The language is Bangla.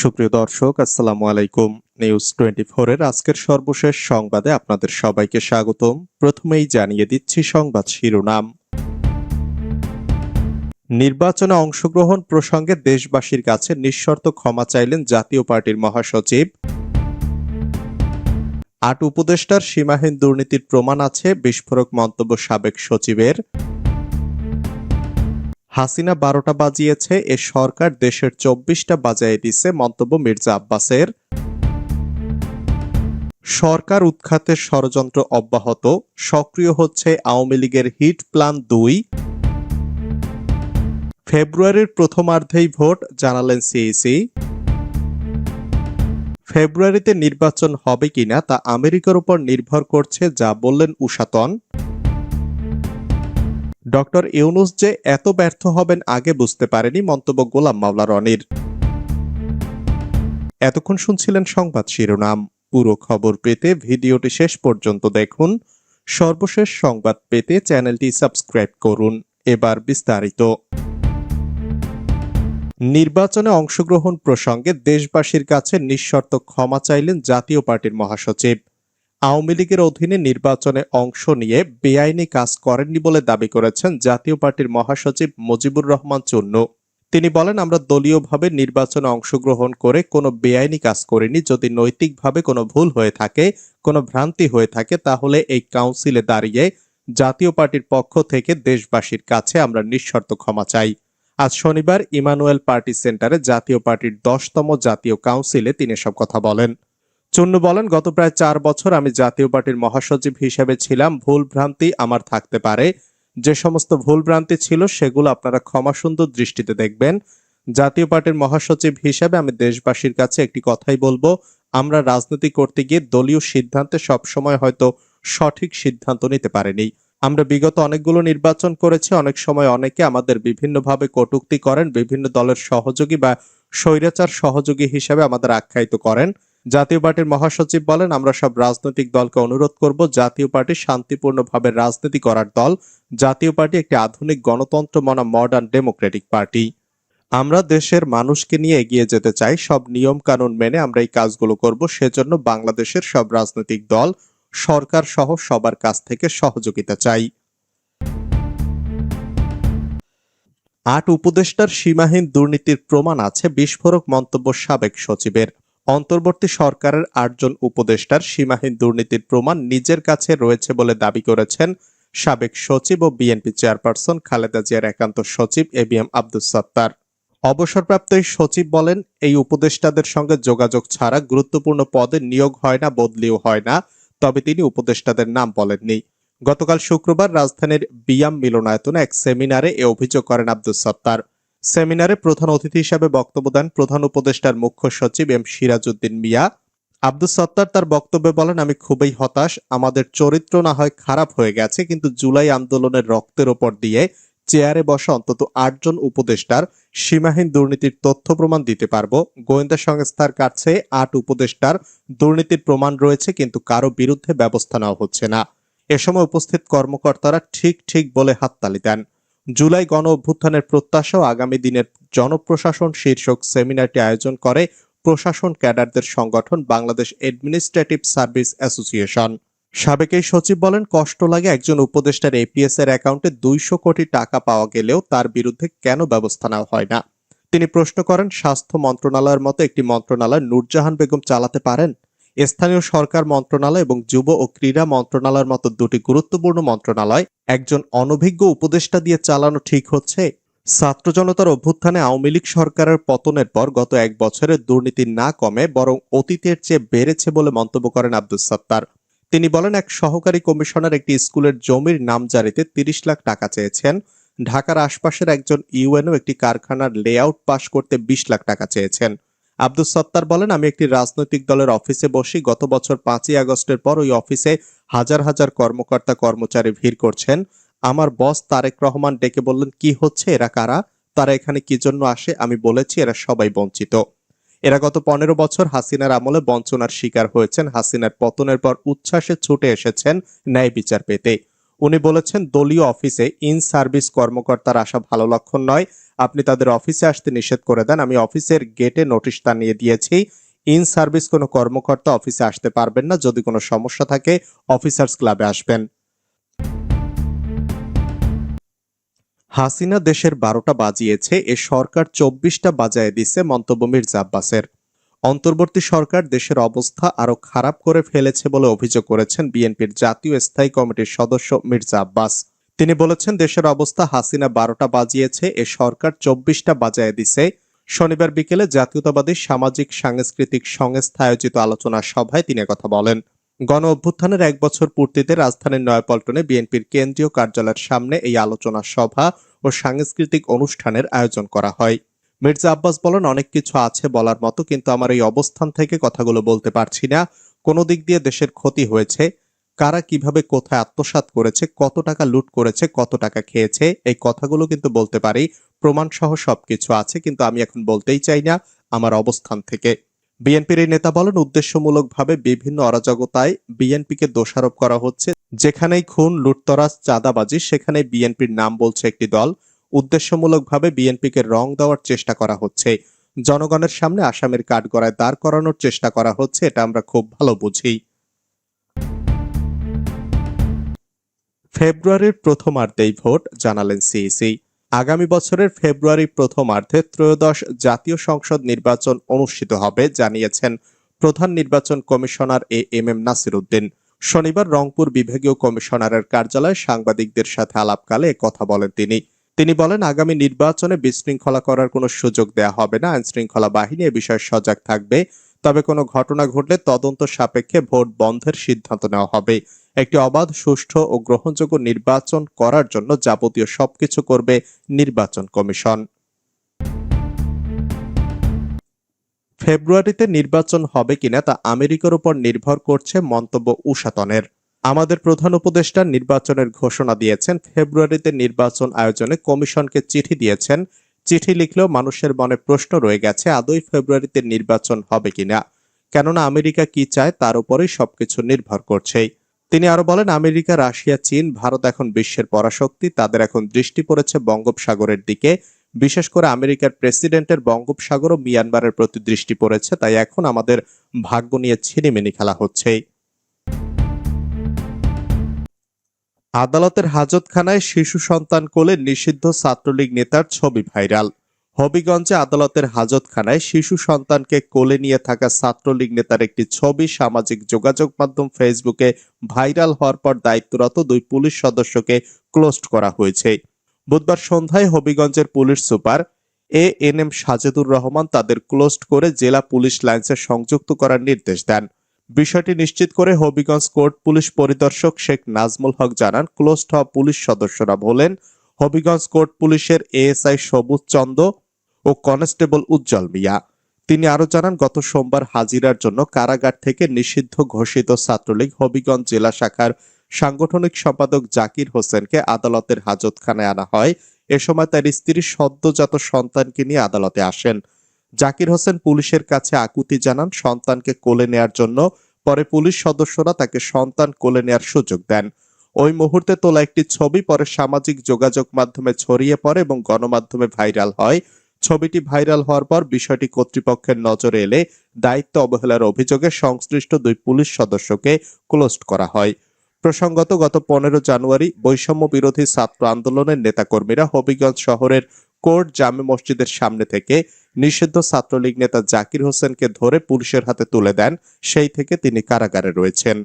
সুপ্রিয় দর্শক, আসসালামু আলাইকুম। নিউজ টোয়েন্টি এর আজকের সর্বশেষ সংবাদে আপনাদের সবাইকে স্বাগতম। প্রথমেই জানিয়ে দিচ্ছি সংবাদ শিরোনাম। নির্বাচনে অংশগ্রহণ প্রসঙ্গে দেশবাসীর কাছে নিঃশর্ত ক্ষমা চাইলেন জাতীয় পার্টির মহাসচিব। আট উপদেষ্টার সীমাহীন দুর্নীতির প্রমাণ আছে, বিস্ফোরক মন্তব্য সাবেক সচিবের। হাসিনা বারোটা বাজিয়েছে, এ সরকার দেশের চব্বিশটা বাজায় দিছে, মন্তব্য মির্জা আব্বাসের। সরকার উৎখাতের ষড়যন্ত্র অব্যাহত, সক্রিয় হচ্ছে আওয়ামী লীগের হিট প্ল্যান দুই। ফেব্রুয়ারির প্রথমার্ধেই ভোট, জানালেন সিইসি। ফেব্রুয়ারিতে নির্বাচন হবে কিনা তা আমেরিকার উপর নির্ভর করছে, যা বললেন উষাতন। ডক্টর ইউনুস যে এত ব্যর্থ হবেন আগে বুঝতে পারেনি মন্তব্য গোলাম মাওলা রনির। এতক্ষণ শুনছিলেন সংবাদ শিরোনাম। পুরো খবর পেতে ভিডিওটি শেষ পর্যন্ত দেখুন। সর্বশেষ সংবাদ পেতে চ্যানেলটি সাবস্ক্রাইব করুন। এবার বিস্তারিত। নির্বাচনে অংশগ্রহণ প্রসঙ্গে দেশবাসীর কাছে নিঃশর্ত ক্ষমা চাইলেন জাতীয় পার্টির মহাসচিব। আওয়ামী লীগের অধীনে নির্বাচনে অংশ নিয়ে বেআইনি কাজ করেননি বলে দাবি করেছেন জাতীয় পার্টির মহাসচিব মুজিবুর রহমান চুন্নু। তিনি বলেন, আমরা দলীয়ভাবে নির্বাচনে অংশগ্রহণ করে কোনো বেআইনি কাজ করিনি। যদি নৈতিকভাবে কোনো ভুল হয়ে থাকে, কোনো ভ্রান্তি হয়ে থাকে, তাহলে এই কাউন্সিলে দাঁড়িয়ে জাতীয় পার্টির পক্ষ থেকে দেশবাসীর কাছে আমরা নিঃশর্ত ক্ষমা চাই। আজ শনিবার ইমানুয়েল পার্টি সেন্টারে জাতীয় পার্টির দশতম জাতীয় কাউন্সিলে তিনি সব কথা বলেন। চুন্নু বলেন, গত প্রায় চার বছর আমি জাতীয় পার্টির মহাসচিব হিসেবে ছিলাম। ভুল ভ্রান্তি আমার থাকতে পারে। যে সমস্ত ভুল ভ্রান্তি ছিল সেগুলো আপনারা ক্ষমা সুন্দর দৃষ্টিতে দেখবেন। জাতীয় পার্টির মহাসচিব হিসেবে আমি দেশবাসীর কাছে একটি কথাই বলব। আমরা রাজনীতি করতে গিয়ে দলীয় সিদ্ধান্তে সবসময় হয়তো সঠিক সিদ্ধান্ত নিতে পারিনি। আমরা বিগত অনেকগুলো নির্বাচন করেছি। অনেক সময় অনেকে আমাদের বিভিন্নভাবে কটূক্তি করেন, বিভিন্ন দলের সহযোগী বা স্বৈরাচার সহযোগী হিসেবে আমাদের আখ্যায়িত করেন। জাতীয় পার্টির মহাসচিব বলেন, আমরা সব রাজনৈতিক দলকে অনুরোধ করব, জাতীয় পার্টি শান্তিপূর্ণভাবে রাজনীতি করার দল, জাতীয় পার্টি একটি আধুনিক গণতন্ত্র মনা মডার্ন ডেমোক্রেটিক পার্টি আমরা দেশের মানুষকে নিয়ে এগিয়ে যেতে চাই, সব নিয়ম কানুন মেনে আমরা এই কাজগুলো করব, সেজন্য বাংলাদেশের সব রাজনৈতিক দল সরকার সহ সবার কাছ থেকে সহযোগিতা চাই। আট উপদেষ্টার সীমাহীন দুর্নীতির প্রমাণ আছে, বিস্ফোরক মন্তব্য সাবেক সচিবের। অন্তর্বর্তী সরকারের আটজন উপদেষ্টার সীমাহীন দুর্নীতির প্রমাণ নিজের কাছে রয়েছে বলে দাবি করেছেন সাবেক সচিব ও বিএনপি চেয়ারপারসন খালেদা জিয়ার একান্ত সচিব A B M Abdul Sattar. অবসরপ্রাপ্ত এই সচিব বলেন, এই উপদেষ্টাদের সঙ্গে যোগাযোগ ছাড়া গুরুত্বপূর্ণ পদে নিয়োগ হয় না, বদলিও হয় না, তবে তিনি উপদেষ্টাদের নাম বলেননি। গতকাল শুক্রবার রাজধানীর বিয়াম মিলনায়তনে এক সেমিনারে এ অভিযোগ করেন আব্দুল সত্তার। সেমিনারে প্রধান অতিথি হিসেবে বক্তব্য দেন প্রধান উপদেষ্টার মুখ্য সচিব এম সিরাজউদ্দিন মিয়া। আব্দুল সত্তার তার বক্তব্যে বলেন, আমি খুবই হতাশ, আমাদের চরিত্র না হয় খারাপ হয়ে গেছে, কিন্তু জুলাই আন্দোলনের রক্তের ওপর দিয়ে চেয়ারে বসা অন্তত আটজন উপদেষ্টার সীমাহীন দুর্নীতির তথ্য প্রমাণ দিতে পারব। গোয়েন্দা সংস্থার কাছে আট উপদেষ্টার দুর্নীতির প্রমাণ রয়েছে, কিন্তু কারও বিরুদ্ধে ব্যবস্থা নেওয়া হচ্ছে না। এ সময় উপস্থিত কর্মকর্তারা ঠিক ঠিক বলে হাততালি দেন। জুলাই গণ অভ্যুত্থানের প্রত্যাশা আগামী দিনের জনপ্রশাসন শীর্ষক সেমিনারটি আয়োজন করে প্রশাসন ক্যাডারদের সংগঠন বাংলাদেশ অ্যাডমিনিস্ট্রেটিভ সার্ভিস অ্যাসোসিয়েশন। সাবেক এই সচিব বলেন, কষ্ট লাগে একজন উপদেষ্টার এপিএস এর অ্যাকাউন্টে দুইশো কোটি টাকা পাওয়া গেলেও তার বিরুদ্ধে কেন ব্যবস্থা নেওয়া হয় না? তিনি প্রশ্ন করেন, স্বাস্থ্য মন্ত্রণালয়ের মতো একটি মন্ত্রণালয় নূরজাহান বেগম চালাতে পারেন? স্থানীয় সরকার মন্ত্রণালয় এবং যুব ও ক্রীড়া মন্ত্রণালয়ের মতো দুটি গুরুত্বপূর্ণ মন্ত্রণালয় একজন অনভিজ্ঞ উপদেষ্টা দিয়ে চালানো ঠিক হচ্ছে। ছাত্র জনতার অভ্যুত্থানে আওয়ামী লীগ সরকারের পতনের পর গত এক বছরে দুর্নীতি না কমে, বরং অতীতের চেয়ে বেড়েছে বলে মন্তব্য করেন আব্দুল সত্তার। তিনি বলেন, এক সহকারী কমিশনার একটি স্কুলের জমির নামজারিতে তিরিশ লাখ টাকা চেয়েছেন। ঢাকার আশপাশের একজন ইউএনও একটি কারখানার লেআউট পাশ করতে বিশ লাখ টাকা চেয়েছেন। আব্দুল সত্তার বলেন, আমি একটি রাজনৈতিক দলের অফিসে বসি। গত বছর পাঁচই আগস্টের পর ওই অফিসে হাজার হাজার কর্মকর্তা কর্মচারী ভিড় করছেন। আমার বস তারেক রহমান ডেকে বললেন, কি হচ্ছে? এরা কারা? তারা এখানে কি জন্য আসে? আমি বলেছি, এরা সবাই বঞ্চিত। এরা গত পনেরো বছর হাসিনার আমলে বঞ্চনার শিকার হয়েছেন। হাসিনার পতনের পর উচ্ছ্বাসে ছুটে এসেছেন ন্যায় বিচার পেতে। উনি বলেছেন, দলীয় অফিসে ইন সার্ভিস কর্মকর্তার আসা ভালো লক্ষণ নয়। আপনি তাদের অফিসে আসতে নিষেধ করে দেন। আমি অফিসের গেটে নোটিশ টানিয়ে দিয়েছি, ইন সার্ভিস কোনো কর্মকর্তা অফিসে আসতে পারবেন না। যদি কোনো সমস্যা থাকে, অফিসার্স ক্লাবে আসবেন। হাসিনা দেশের বারোটা বাজিয়েছে, এ সরকার চব্বিশটা বাজায় দিছে, মন্তব্য মির্জা আব্বাসের। অন্তর্বর্তী সরকার দেশের অবস্থা আরও খারাপ করে ফেলেছে বলে অভিযোগ করেছেন বিএনপির জাতীয় স্থায়ী কমিটির সদস্য মির্জা আব্বাস। তিনি বলেছেন, দেশের অবস্থা হাসিনা বারোটা বাজিয়েছে, এ সরকার চব্বিশটা বাজায় দিছে। শনিবার বিকেলে জাতীয়তাবাদী সামাজিক সাংস্কৃতিক সংস্থা আয়োজিত আলোচনা সভায় তিনি কথা বলেন। গণ অভ্যুত্থানের এক বছর পূর্তিতে রাজধানীর নয়াপল্টনে বিএনপির কেন্দ্রীয় কার্যালয়ের সামনে এই আলোচনা সভা ও সাংস্কৃতিক অনুষ্ঠানের আয়োজন করা হয়। মির্জা আব্বাস বলেন, অনেক কিছু আছে বলার মতো, কিন্তু আমার এই অবস্থান থেকে কথাগুলো বলতে পারছি না। কোনো দিক দিয়ে দেশের ক্ষতি হয়েছে। কারা কীভাবে কোথায় আত্মসাৎ করেছে, কত টাকা লুট করেছে, কত টাকা খেয়েছে, এই কথাগুলো কিন্তু বলতে পারি। প্রমাণ সহ সবকিছু আছে, কিন্তু আমি এখন বলতেই চাই না আমার অবস্থান থেকে। বিএনপির এই নেতা বলেন, উদ্দেশ্যমূলকভাবে বিভিন্ন অরাজকতায় বিএনপিকে দোষারোপ করা হচ্ছে। যেখানেই খুন, লুটতরাজ, চাঁদাবাজি সেখানে বিএনপির নাম বলছে একটি দল। উদ্দেশ্যমূলকভাবে বিএনপিকে রং দেওয়ার চেষ্টা করা হচ্ছে। জনগণের সামনে আসামের কাঠগড়ায় দাঁড় করানোর চেষ্টা করা হচ্ছে, এটা আমরা খুব ভালো বুঝি। ফেব্রুয়ারির প্রথমার্ধেই ভোট জানালেন সিইসি আগামী বছরের ফেব্রুয়ারি প্রথমার্ধে ত্রয়োদশ জাতীয় সংসদ নির্বাচন অনুষ্ঠিত হবে, জানিয়েছেন প্রধান নির্বাচন commissioner A M M Nasir Uddin শনিবার রংপুর বিভাগীয় কমিশনারের কার্যালয়ে সাংবাদিকদের সাথে আলাপকালে কথা বলেন তিনি। তিনি বলেন, আগামী নির্বাচনে বিশৃঙ্খলা করার কোনো সুযোগ দেয়া হবে না, আইনশৃঙ্খলা বাহিনী এ বিষয়ে সজাগ থাকবে, তবে কোনো ঘটনা ঘটলে তদন্ত সাপেক্ষে ভোট বন্ধের সিদ্ধান্ত নেওয়া হবে। একটি অবাধ, সুষ্ঠু ও গ্রহণযোগ্য নির্বাচন করার জন্য যাবতীয় সবকিছু করবে নির্বাচন কমিশন। ফেব্রুয়ারিতে নির্বাচন হবে কিনা তা আমেরিকার উপর নির্ভর করছে মন্তব্য উষাতনের আমাদের প্রধান উপদেষ্টা নির্বাচনের ঘোষণা দিয়েছেন, ফেব্রুয়ারিতে নির্বাচন আয়োজনে কমিশনকে চিঠি দিয়েছেন। চিঠি লিখলেও মানুষের মনে প্রশ্ন রয়ে গেছে, আদৌ ফেব্রুয়ারিতে নির্বাচন হবে কিনা? কেননা আমেরিকা কি চায় তার উপরেই সবকিছু নির্ভর করছে তিনি আরও বলেন, আমেরিকা, রাশিয়া, চীন, ভারত এখন বিশ্বের পরাশক্তি। তাদের এখন দৃষ্টি পড়েছে বঙ্গোপসাগরের দিকে। বিশেষ করে আমেরিকার প্রেসিডেন্টের বঙ্গোপসাগর ও মিয়ানমারের প্রতি দৃষ্টি পড়েছে। তাই এখন আমাদের ভাগ্য নিয়ে ছিনিমিনি খেলা হচ্ছে আদালতের হাজতখানায় শিশু সন্তান কোলে নিষিদ্ধ ছাত্রলীগ নেতার ছবি ভাইরাল। হবিগঞ্জে আদালতের হাজতখানায় শিশু সন্তানকে কোলে নিয়ে থাকা ছাত্রলীগ নেতার একটি ছবি সামাজিক যোগাযোগ মাধ্যম ফেসবুকে ভাইরাল হওয়ার পর দায়িত্বরত দুই পুলিশ সদস্যকে ক্লোজড করা হয়েছে। বুধবার সন্ধ্যায় হবিগঞ্জের police super A N M Sajedur Rahman তাদের ক্লোজড করে জেলা পুলিশ লাইন্সে সংযুক্ত করার নির্দেশ দেন। বিষয়টি নিশ্চিত করে হবিগঞ্জ কোর্ট পুলিশ পরিদর্শক শেখ নাজমুল হক জানান, ক্লোজড হওয়া পুলিশ সদস্যরা বলেন, হবিগঞ্জ কোর্ট পুলিশের এএসআই সবুজ চন্দ ও কনস্টেবল উজ্জ্বল মিয়া। তিনি আরও জানান, গত সোমবার হাজিরার জন্য কারাগার থেকে নিষিদ্ধ ঘোষিত ছাত্রলীগ হবিগঞ্জ জেলা শাখার সাংগঠনিক সম্পাদক জাকির হোসেনকে আদালতের হাজতখানায় আনা হয়। এ সময় তার স্ত্রী সদ্যজাত সন্তানকে নিয়ে আদালতে আসেন। জাকির হোসেন পুলিশের কাছে আকুতি জানান, সন্তানকে কোলে নেয়ার জন্য পরে পুলিশ সদস্যরা তাকে সন্তান কোলে নেয়ার সুযোগ দেন। ওই মুহূর্তে তোলা একটি ছবি পরে সামাজিক যোগাযোগ মাধ্যমে ছড়িয়ে পড়ে এবং গণমাধ্যমে ভাইরাল হয়। ছবিটি ভাইরাল হওয়ার পর বিষয়টি কর্তৃপক্ষের নজরে এলে দায়িত্ব অবহেলার অভিযোগে সংশ্লিষ্ট দুই পুলিশ সদস্যকে ক্লোজড করা হয়। প্রসঙ্গত, গত পনেরো জানুয়ারি বৈষম্য বিরোধী ছাত্র আন্দোলনের নেতাকর্মীরা হবিগঞ্জ শহরের কোর্ট জামে মসজিদের সামনে থেকে নিষিদ্ধ ছাত্রলীগ নেতা জাকির হোসেনকে ধরে পুলিশের হাতে তুলে দেন। সেই থেকে তিনি কারাগারে রয়েছেন।